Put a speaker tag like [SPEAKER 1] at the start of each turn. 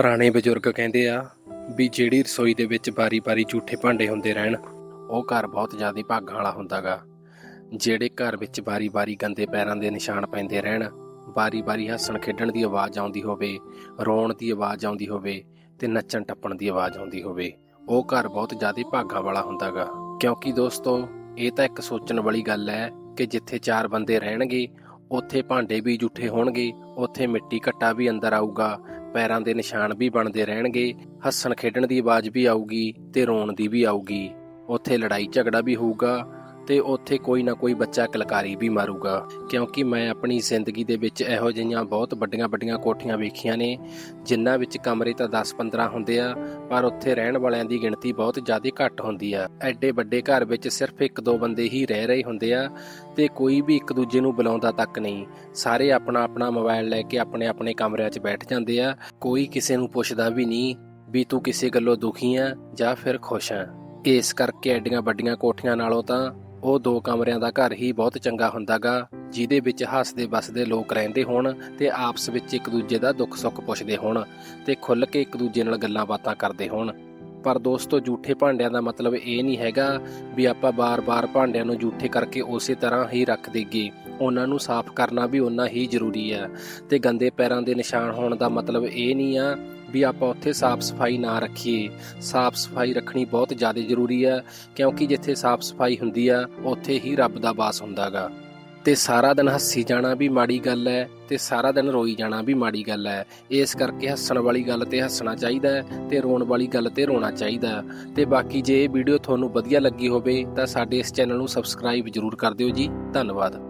[SPEAKER 1] ਪੁਰਾਣੇ ਬਜ਼ੁਰਗ ਕਹਿੰਦੇ ਆ ਵੀ ਜਿਹੜੀ ਰਸੋਈ ਦੇ ਵਿੱਚ ਬਾਰੀ-ਬਾਰੀ ਝੂਠੇ ਭਾਂਡੇ ਹੁੰਦੇ ਰਹਿਣ, ਉਹ ਘਰ ਬਹੁਤ ਜ਼ਿਆਦਾ ਭਾਗਾਂ ਵਾਲਾ ਹੁੰਦਾਗਾ। ਜਿਹੜੇ ਘਰ ਵਿੱਚ ਬਾਰੀ-ਬਾਰੀ ਗੰਦੇ ਪੈਰਾਂ ਦੇ ਨਿਸ਼ਾਨ ਪੈਂਦੇ ਰਹਿਣ ਬਾਰੀ-ਬਾਰੀ ਹੱਸਣ ਖੇਡਣ ਦੀ ਆਵਾਜ਼ ਆਉਂਦੀ ਹੋਵੇ, ਰੋਣ ਦੀ ਆਵਾਜ਼ ਆਉਂਦੀ ਹੋਵੇ ਤੇ ਨੱਚਣ ਟੱਪਣ ਦੀ ਆਵਾਜ਼ ਆਉਂਦੀ ਹੋਵੇ, ਉਹ ਘਰ ਬਹੁਤ ਜ਼ਿਆਦਾ ਭਾਗਾਂ ਵਾਲਾ ਹੁੰਦਾਗਾ। ਕਿਉਂਕਿ ਦੋਸਤੋ, ਇਹ ਤਾਂ ਇੱਕ ਸੋਚਣ ਵਾਲੀ ਗੱਲ ਹੈ ਕਿ ਜਿੱਥੇ ਚਾਰ ਬੰਦੇ ਰਹਿਣਗੇ, ਉੱਥੇ ਭਾਂਡੇ ਵੀ ਜੂਠੇ ਹੋਣਗੇ, ਉੱਥੇ ਮਿੱਟੀ ਘੱਟਾ ਵੀ ਅੰਦਰ ਆਊਗਾ ਪੈਰਾਂ ਦੇ ਨਿਸ਼ਾਨ ਵੀ ਬਣਦੇ ਰਹਿਣਗੇ, ਹੱਸਣ ਖੇਡਣ ਦੀ ਆਵਾਜ਼ ਵੀ ਆਊਗੀ ਤੇ ਰੋਣ ਦੀ ਵੀ ਆਊਗੀ। ਉੱਥੇ ਲੜਾਈ ਝਗੜਾ ਵੀ ਹੋਊਗਾ। ਤੇ ਉੱਥੇ ਕੋਈ ਨਾ ਕੋਈ ਬੱਚਾ ਕਲਕਾਰੀ ਵੀ ਮਾਰੂਗਾ। ਕਿਉਂਕਿ ਮੈਂ ਆਪਣੀ ਜ਼ਿੰਦਗੀ ਦੇ ਵਿੱਚ ਇਹੋ ਜਿਹੀਆਂ ਬਹੁਤ ਵੱਡੀਆਂ ਵੱਡੀਆਂ ਕੋਠੀਆਂ ਵੇਖੀਆਂ ਨੇ, ਜਿਨ੍ਹਾਂ ਵਿੱਚ ਕਮਰੇ ਤਾਂ 10-15 ਹੁੰਦੇ ਆ, ਪਰ ਉੱਥੇ ਰਹਿਣ ਵਾਲਿਆਂ ਦੀ ਗਿਣਤੀ ਬਹੁਤ ਜ਼ਿਆਦਾ ਘੱਟ ਹੁੰਦੀ ਆ। ਐਡੇ ਵੱਡੇ ਘਰ ਵਿੱਚ ਸਿਰਫ ਇੱਕ ਦੋ ਬੰਦੇ ਹੀ ਰਹਿ ਰਹੇ ਹੁੰਦੇ ਆ ਤੇ ਕੋਈ ਵੀ ਇੱਕ ਦੂਜੇ ਨੂੰ ਬੁਲਾਉਂਦਾ ਤੱਕ ਨਹੀਂ। ਸਾਰੇ ਆਪਣਾ ਆਪਣਾ ਮੋਬਾਈਲ ਲੈ ਕੇ ਆਪਣੇ ਆਪਣੇ ਕਮਰਿਆਂ 'ਚ ਬੈਠ ਜਾਂਦੇ ਆ। ਕੋਈ ਕਿਸੇ ਨੂੰ ਪੁੱਛਦਾ ਵੀ ਨਹੀਂ ਵੀ ਤੂੰ ਕਿਸੇ ਗੱਲੋਂ ਦੁਖੀ ਆ ਜਾਂ ਫਿਰ ਖੁਸ਼ ਆ। ਇਸ ਕਰਕੇ ਐਡੀਆਂ ਵੱਡੀਆਂ ਕੋਠੀਆਂ ਨਾਲੋਂ ਤਾਂ ਉਹ ਦੋ ਕਮਰਿਆਂ ਦਾ ਘਰ ਹੀ ਬਹੁਤ ਚੰਗਾ ਹੁੰਦਾਗਾ, ਜਿਹਦੇ ਵਿੱਚ ਹੱਸਦੇ ਵੱਸਦੇ ਲੋਕ ਰਹਿੰਦੇ ਹੋਣ ਤੇ ਆਪਸ ਵਿੱਚ ਇੱਕ ਦੂਜੇ ਦਾ ਦੁੱਖ ਸੁੱਖ ਪੁੱਛਦੇ ਹੋਣ ਤੇ ਖੁੱਲ੍ਹ ਕੇ ਇੱਕ ਦੂਜੇ ਨਾਲ ਗੱਲਾਂ ਬਾਤਾਂ ਕਰਦੇ ਹੋਣ। ਪਰ ਦੋਸਤੋ ਝੂਠੇ ਭਾਂਡਿਆਂ ਦਾ ਮਤਲਬ ਇਹ ਨਹੀਂ ਹੈਗਾ ਵੀ ਆਪਾਂ ਬਾਰ-ਬਾਰ ਭਾਂਡਿਆਂ ਨੂੰ ਝੂਠੇ ਕਰਕੇ ਉਸੇ ਤਰ੍ਹਾਂ ਹੀ ਰੱਖ ਦੇਗੇ ਉਹਨਾਂ ਨੂੰ ਸਾਫ਼ ਕਰਨਾ ਵੀ ਉਨਾ ਹੀ ਜ਼ਰੂਰੀ ਹੈ। ਤੇ ਗੰਦੇ ਪੈਰਾਂ ਦੇ ਨਿਸ਼ਾਨ ਹੋਣ ਦਾ ਮਤਲਬ ਇਹ ਨਹੀਂ ਆ ਵੀ ਆਪਾਂ ਉੱਥੇ ਸਾਫ਼ ਸਫ਼ਾਈ ਨਾ ਰੱਖੀਏ। ਸਾਫ਼ ਸਫ਼ਾਈ ਰੱਖਣੀ ਬਹੁਤ ਜ਼ਿਆਦਾ ਜ਼ਰੂਰੀ ਹੈ, ਕਿਉਂਕਿ ਜਿੱਥੇ ਸਾਫ਼ ਸਫ਼ਾਈ ਹੁੰਦੀ ਆ, ਉੱਥੇ ਹੀ ਰੱਬ ਦਾ ਵਾਸ ਹੁੰਦਾਗਾ ਤੇ ਸਾਰਾ ਦਿਨ ਹੱਸੀ ਜਾਣਾ ਵੀ ਮਾੜੀ ਗੱਲ ਹੈ ਤੇ ਸਾਰਾ ਦਿਨ ਰੋਈ ਜਾਣਾ ਵੀ ਮਾੜੀ ਗੱਲ ਹੈ। ਇਸ ਕਰਕੇ ਹੱਸਣ ਵਾਲੀ ਗੱਲ ਤੇ ਹੱਸਣਾ ਚਾਹੀਦਾ ਹੈ ਤੇ ਰੋਣ ਵਾਲੀ ਗੱਲ ਤੇ ਰੋਣਾ ਚਾਹੀਦਾ ਹੈ। ਤੇ ਬਾਕੀ ਜੇ ਇਹ ਵੀਡੀਓ ਤੁਹਾਨੂੰ ਵਧੀਆ ਲੱਗੀ ਹੋਵੇ ਤਾਂ ਸਾਡੇ ਇਸ ਚੈਨਲ ਨੂੰ ਸਬਸਕ੍ਰਾਈਬ ਜ਼ਰੂਰ ਕਰ ਦਿਓ ਜੀ। ਧੰਨਵਾਦ।